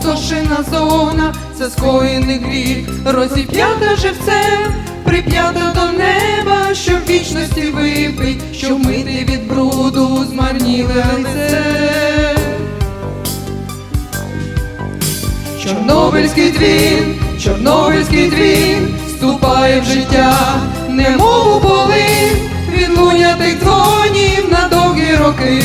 спустошена зона, це скоєний гріх, розіп'ята живцем, прип'ята до неба, щоб вічності випить, щоб мити від бруду змарніле лице. Чорнобильський дзвін, Чорнобильський дзвін, вступає в життя, немов у полин, відлуння тих дзвонів на довгі роки.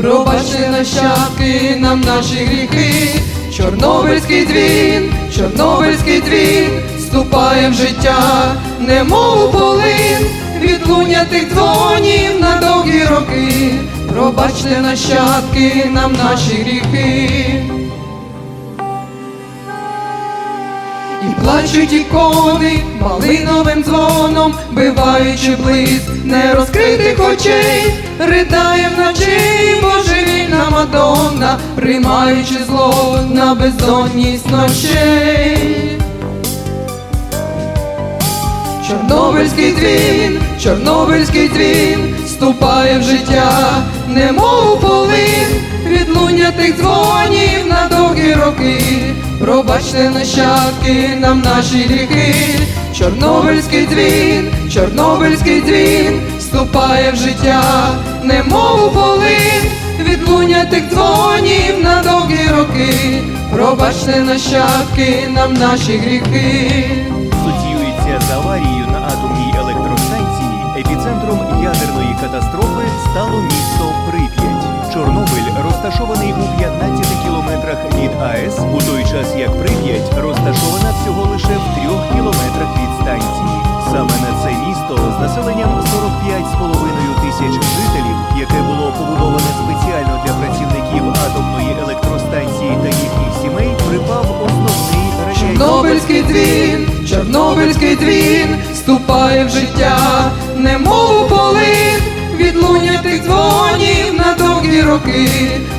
Пробачте нащадки нам наші гріхи, Чорнобильський дзвін, Чорнобильський дзвін, вступає в життя, немов у полин, відлуння тих дзвонів на довгі роки. Пробачте нащадки нам наші гріхи. І плачуть ікони малиновим дзвоном, биваючи близь нерозкритих очей, ридає вночі Мадонна, приймаючи зло на бездонність ночей. Чорнобильський дзвін, Чорнобильський дзвін, вступає в життя, немов полин, відлуння тих дзвонів на довгі роки. Пробачте нащадки нам наші гріхи, Чорнобильський дзвін, Чорнобильський дзвін, вступає в життя, немов полин, відлуння тих дзвонів на довгі роки. Пробачте нащадки нам наші гріхи. асоціюється з аварією на атомній електростанції, епіцентром ядерної катастрофи стало місто Прип'ять. Чорнобиль розташований у 15 кілометрах від АЕС, у той час як Прип'ять розташована всього лише в 3 кілометрах від станції. Саме на це місто з населенням Чорнобильський дзвін, Чорнобильський дзвін, вступає в життя, немов полин, відлуння тих дзвонів на довгі роки.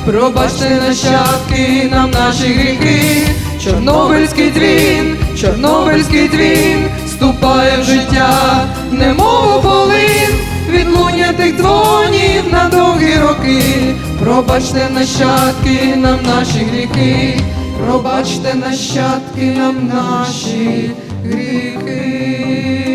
Пробачте нащадки нам наші гріхи, Чорнобильський дзвін, Чорнобильський дзвін, вступає в життя, немов полин, відлуння тих дзвонів на довгі роки. Пробачте нащадки нам наші гріхи. Пробачте нащадки нам наші гріхи.